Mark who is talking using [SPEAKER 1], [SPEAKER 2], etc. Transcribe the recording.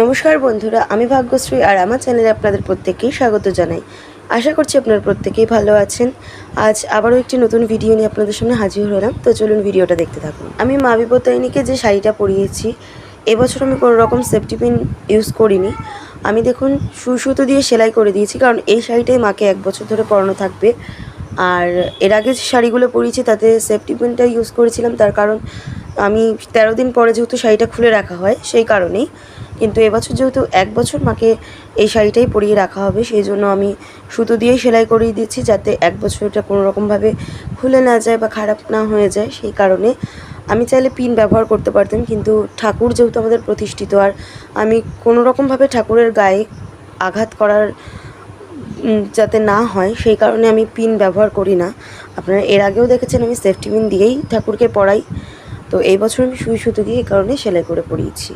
[SPEAKER 1] নমস্কার বন্ধুরা, আমি ভাগ্যশ্রী আর আমার চ্যানেলে আপনাদের প্রত্যেককেই স্বাগত জানাই। আশা করছি আপনারা প্রত্যেকেই ভালো আছেন। আজ আবারও একটি নতুন ভিডিও নিয়ে আপনাদের সামনে হাজির হলাম। তো চলুন ভিডিওটা দেখতে থাকুন। আমি মা বিপত্তারিণীকে যে শাড়িটা পরিয়েছি, এবছর আমি কোনো রকম সেফটি পিন ইউজ করিনি। আমি দেখুন সুই সুতো দিয়ে সেলাই করে দিয়েছি, কারণ এই শাড়িটাই মাকে এক বছর ধরে পরানো থাকবে। আর এর আগে যে শাড়িগুলো পরিয়েছি, তাতে সেফটি পিনটা ইউজ করেছিলাম। তার কারণ আমি তেরো দিন পরে যেহেতু শাড়িটা খুলে রাখা হয়, সেই কারণেই। কিন্তু এবছর যেহেতু এক বছর মাকে এই শাড়িটাই পরিয়ে রাখা হবে, সেই জন্য আমি সুতো দিয়েই সেলাই করিয়ে দিচ্ছি যাতে এক বছর এটা কোনো রকমভাবে খুলে না যায় বা খারাপ না হয়ে যায়। সেই কারণে আমি চাইলে পিন ব্যবহার করতে পারতাম, কিন্তু ঠাকুর যেহেতু আমাদের প্রতিষ্ঠিত, আর আমি কোনো রকমভাবে ঠাকুরের গায়ে আঘাত করার যাতে না হয়, সেই কারণে আমি পিন ব্যবহার করি না। আপনারা এর আগেও দেখেছেন আমি সেফটি পিন দিয়েই ঠাকুরকে পড়াই তো এই বছর আমি সুই সুতো দিয়ে এই কারণে সেলাই করে পরিয়েছি।